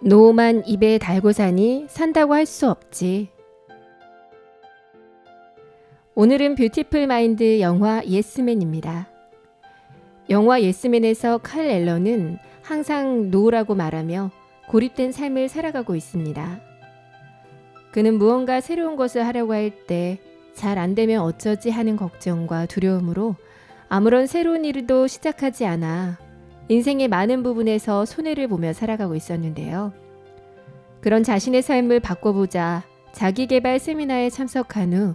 노만 입에 달고 사니 산다고 할 수 없지. 오늘은 뷰티풀 마인드 영화 예스맨입니다. 영화 예스맨에서 칼 앨런은 항상 노라고 말하며 고립된 삶을 살아가고 있습니다. 그는 무언가 새로운 것을 하려고 할 때 잘 안 되면 어쩌지 하는 걱정과 두려움으로 아무런 새로운 일도 시작하지 않아 인생의 많은 부분에서 손해를 보며 살아가고 있었는데요. 그런 자신의 삶을 바꿔보자 자기 개발 세미나에 참석한 후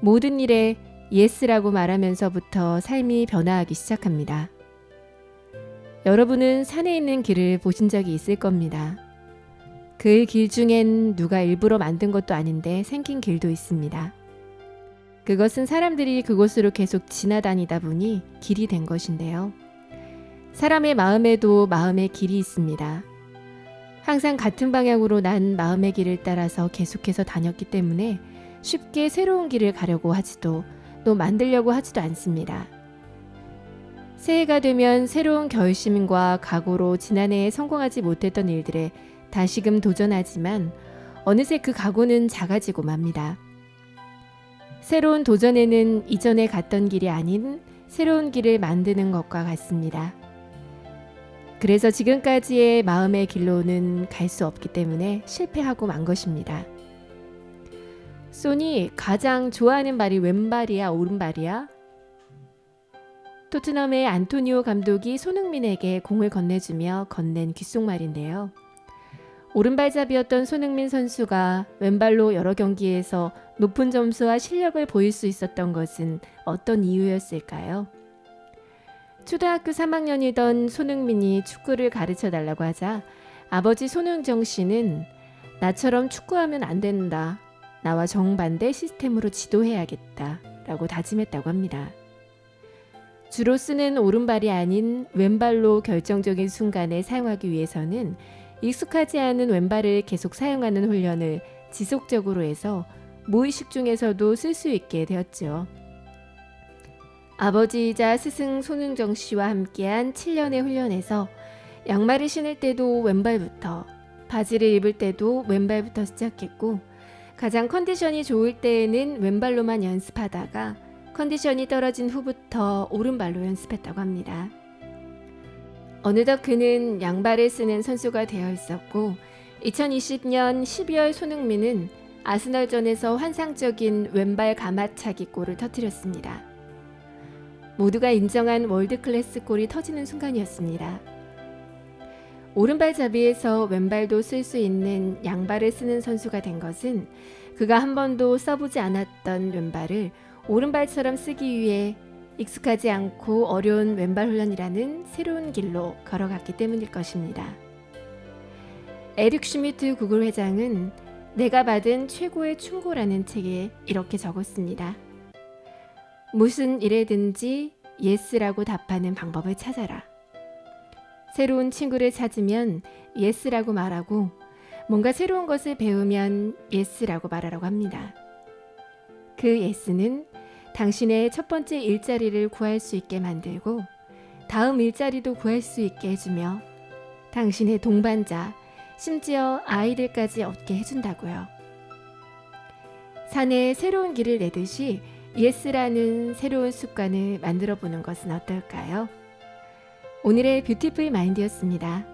모든 일에 예스라고 말하면서부터 삶이 변화하기 시작합니다. 여러분은 산에 있는 길을 보신 적이 있을 겁니다. 그 길 중엔 누가 일부러 만든 것도 아닌데 생긴 길도 있습니다. 그것은 사람들이 그곳으로 계속 지나다니다 보니 길이 된 것인데요. 사람의 마음에도 마음의 길이 있습니다. 항상 같은 방향으로 난 마음의 길을 따라서 계속해서 다녔기 때문에 쉽게 새로운 길을 가려고 하지도 또 만들려고 하지도 않습니다. 새해가 되면 새로운 결심과 각오로 지난해에 성공하지 못했던 일들에 다시금 도전하지만 어느새 그 각오는 작아지고 맙니다. 새로운 도전에는 이전에 갔던 길이 아닌 새로운 길을 만드는 것과 같습니다. 그래서 지금까지의 마음의 길로는 갈 수 없기 때문에 실패하고 만 것입니다. 소니 가장 좋아하는 발이 왼발이야 오른발이야? 토트넘의 안토니오 감독이 손흥민에게 공을 건네주며 건넨 귓속말인데요. 오른발잡이였던 손흥민 선수가 왼발로 여러 경기에서 높은 점수와 실력을 보일 수 있었던 것은 어떤 이유였을까요? 초등학교 3학년이던 손흥민이 축구를 가르쳐 달라고 하자 아버지 손흥정 씨는 나처럼 축구하면 안 된다. 나와 정반대 시스템으로 지도해야겠다. 라고 다짐했다고 합니다. 주로 쓰는 오른발이 아닌 왼발로 결정적인 순간에 사용하기 위해서는 익숙하지 않은 왼발을 계속 사용하는 훈련을 지속적으로 해서 무의식 중에서도 쓸 수 있게 되었죠. 아버지이자 스승 손흥정 씨와 함께한 7년의 훈련에서 양말을 신을 때도 왼발부터, 바지를 입을 때도 왼발부터 시작했고, 가장 컨디션이 좋을 때에는 왼발로만 연습하다가 컨디션이 떨어진 후부터 오른발로 연습했다고 합니다. 어느덧 그는 양발을 쓰는 선수가 되어 있었고 2020년 12월 손흥민은 아스널전에서 환상적인 왼발 가마차기 골을 터뜨렸습니다. 모두가 인정한 월드 클래스 골이 터지는 순간이었습니다. 오른발 잡이에서 왼발도 쓸 수 있는 양발을 쓰는 선수가 된 것은 그가 한 번도 써보지 않았던 왼발을 오른발처럼 쓰기 위해 익숙하지 않고 어려운 왼발 훈련이라는 새로운 길로 걸어갔기 때문일 것입니다. 에릭 슈미트 구글 회장은 내가 받은 최고의 충고라는 책에 이렇게 적었습니다. 무슨 일에든지 예스라고 답하는 방법을 찾아라. 새로운 친구를 찾으면 예스라고 말하고 뭔가 새로운 것을 배우면 예스라고 말하라고 합니다. 그 예스는 당신의 첫 번째 일자리를 구할 수 있게 만들고 다음 일자리도 구할 수 있게 해주며 당신의 동반자, 심지어 아이들까지 얻게 해준다고요. 산에 새로운 길을 내듯이 예스라는 새로운 습관을 만들어 보는 것은 어떨까요? 오늘의 뷰티풀 마인드였습니다.